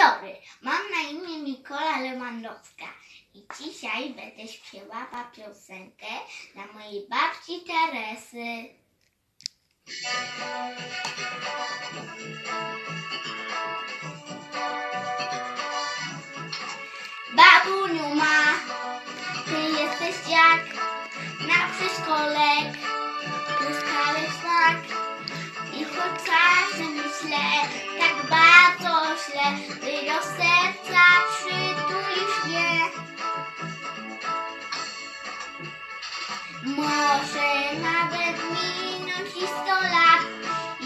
dobry, mam na imię Nikola Lewandowska i dzisiaj będę śpiewała piosenkę dla mojej babci Teresy. Babuniu ma, ty jesteś jak na przedszkolek, truskawek smak. I choć czasem myślę Może nawet minąć i sto lat,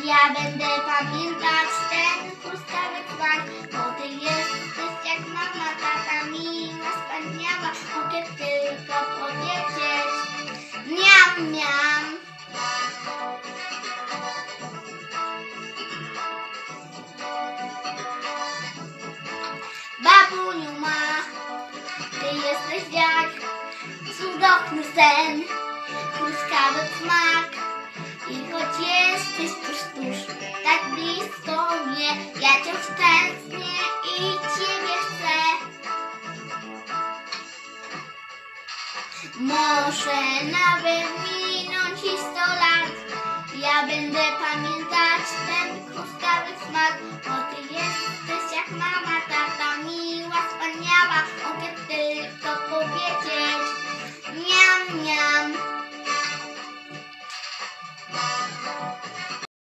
ja będę pamiętać ten truskawek smak, bo ty jesteś jak mama, tata miła, wspaniała, mogę tylko powiedzieć, miam, miam. Babuniu ma, ty jesteś jak cudowny sen, ja ciąż tęsknię i ciebie chcę. Może nawet minąć i sto lat, ja będę pamiętać ten truskawek smak,